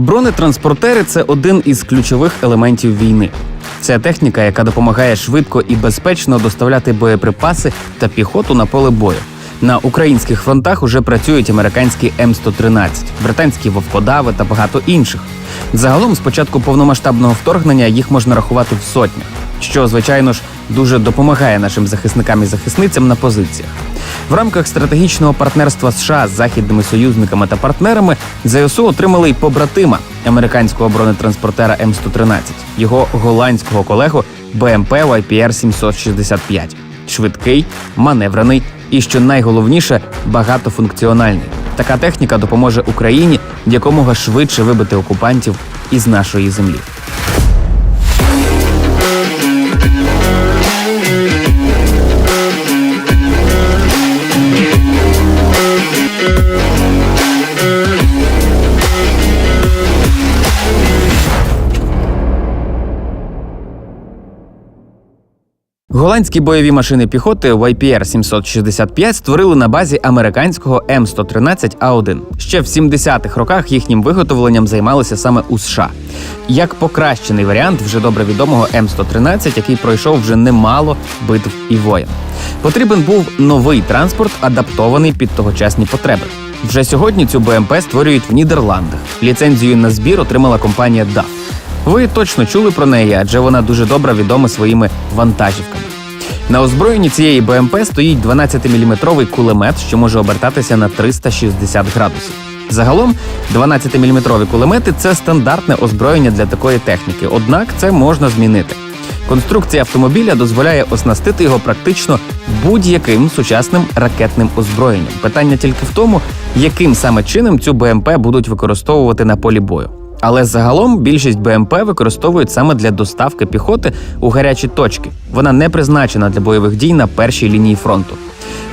Бронетранспортери це один із ключових елементів війни. Це техніка, яка допомагає швидко і безпечно доставляти боєприпаси та піхоту на поле бою. На українських фронтах уже працюють американські М113, британські вовкодави та багато інших. Загалом, з початку повномасштабного вторгнення їх можна рахувати в сотнях, що звичайно ж дуже допомагає нашим захисникам і захисницям на позиціях. В рамках стратегічного партнерства США з західними союзниками та партнерами ЗСУ отримали й побратима американського бронетранспортера М113, його голландського колегу БМП YPR 765. Швидкий, маневрений і, що найголовніше, багатофункціональний. Така техніка допоможе Україні якомога швидше вибити окупантів із нашої землі. Голландські бойові машини піхоти YPR 765 створили на базі американського М113 А1. Ще в 70-х роках їхнім виготовленням займалися саме у США. Як покращений варіант вже добре відомого М113, який пройшов вже немало битв і воєн. Потрібен був новий транспорт, адаптований під тогочасні потреби. Вже сьогодні цю БМП створюють в Нідерландах. Ліцензію на збір отримала компанія DAF. Ви точно чули про неї, адже вона дуже добре відома своїми вантажівками. На озброєнні цієї БМП стоїть 12-мм кулемет, що може обертатися на 360 градусів. Загалом 12-мм кулемети це стандартне озброєння для такої техніки, однак це можна змінити. Конструкція автомобіля дозволяє оснастити його практично будь-яким сучасним ракетним озброєнням. Питання тільки в тому, яким саме чином цю БМП будуть використовувати на полі бою. Але загалом більшість БМП використовують саме для доставки піхоти у гарячі точки. Вона не призначена для бойових дій на першій лінії фронту.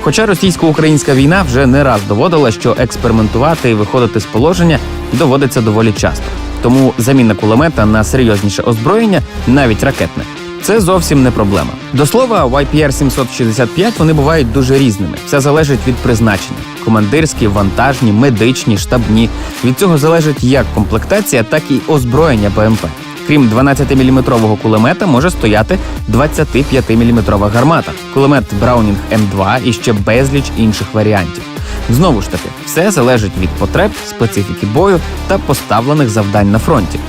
Хоча російсько-українська війна вже не раз доводила, що експериментувати і виходити з положення доводиться доволі часто. Тому заміна кулемета на серйозніше озброєння, навіть ракетне, це зовсім не проблема. До слова, в IPR 765 вони бувають дуже різними. Все залежить від призначення: командирські, вантажні, медичні, штабні. Від цього залежить як комплектація, так і озброєння БМП. Крім 12-мм кулемета, може стояти 25-мм гармата, кулемет Браунінг М2 і ще безліч інших варіантів. Знову ж таки, все залежить від потреб, специфіки бою та поставлених завдань на фронті.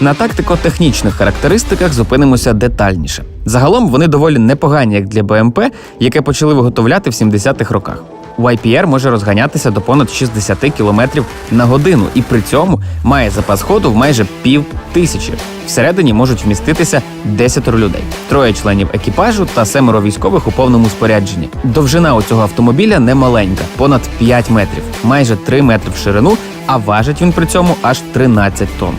На тактико-технічних характеристиках зупинимося детальніше. Загалом вони доволі непогані як для БМП, яке почали виготовляти в 70-х роках. YPR може розганятися до понад 60 км на годину і при цьому має запас ходу в майже пів тисячі. Всередині можуть вміститися 10 людей, троє членів екіпажу та семеро військових у повному спорядженні. Довжина у цього автомобіля не маленька, понад 5 метрів, майже 3 метри в ширину, а важить він при цьому аж 13 тонн.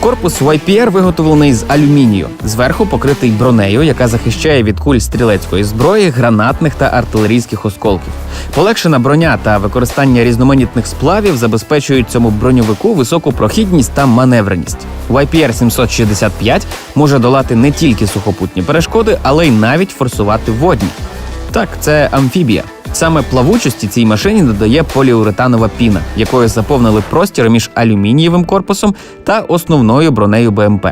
Корпус YPR виготовлений з алюмінію, зверху покритий бронею, яка захищає від куль стрілецької зброї, гранатних та артилерійських осколків. Полегшена броня та використання різноманітних сплавів забезпечують цьому броньовику високу прохідність та маневреність. YPR 765 може долати не тільки сухопутні перешкоди, але й навіть форсувати водні. Так, це амфібія. Саме плавучості цій машині додає поліуретанова піна, якою заповнили простір між алюмінієвим корпусом та основною бронею БМП.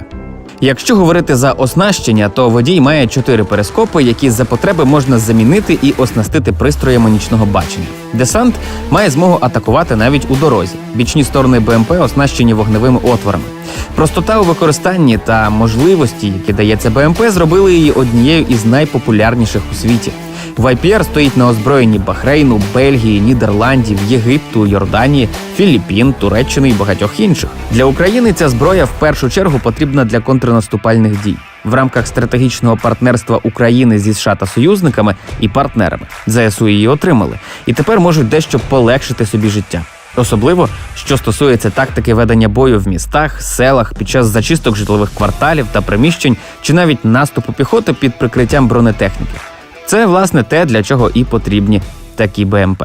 Якщо говорити за оснащення, то водій має чотири перископи, які за потреби можна замінити і оснастити пристроями нічного бачення. Десант має змогу атакувати навіть у дорозі. Бічні сторони БМП оснащені вогневими отворами. Простота у використанні та можливості, які дає це БМП, зробили її однією із найпопулярніших у світі. YPR стоїть на озброєнні Бахрейну, Бельгії, Нідерландів, Єгипту, Йорданії, Філіппін, Туреччини і багатьох інших. Для України ця зброя в першу чергу потрібна для контрнаступальних дій. В рамках стратегічного партнерства України зі США та союзниками і партнерами ЗСУ її отримали, і тепер можуть дещо полегшити собі життя. Особливо, що стосується тактики ведення бою в містах, селах під час зачисток житлових кварталів та приміщень, чи навіть наступу піхоти під прикриттям бронетехніки. Це власне те, для чого і потрібні такі БМП.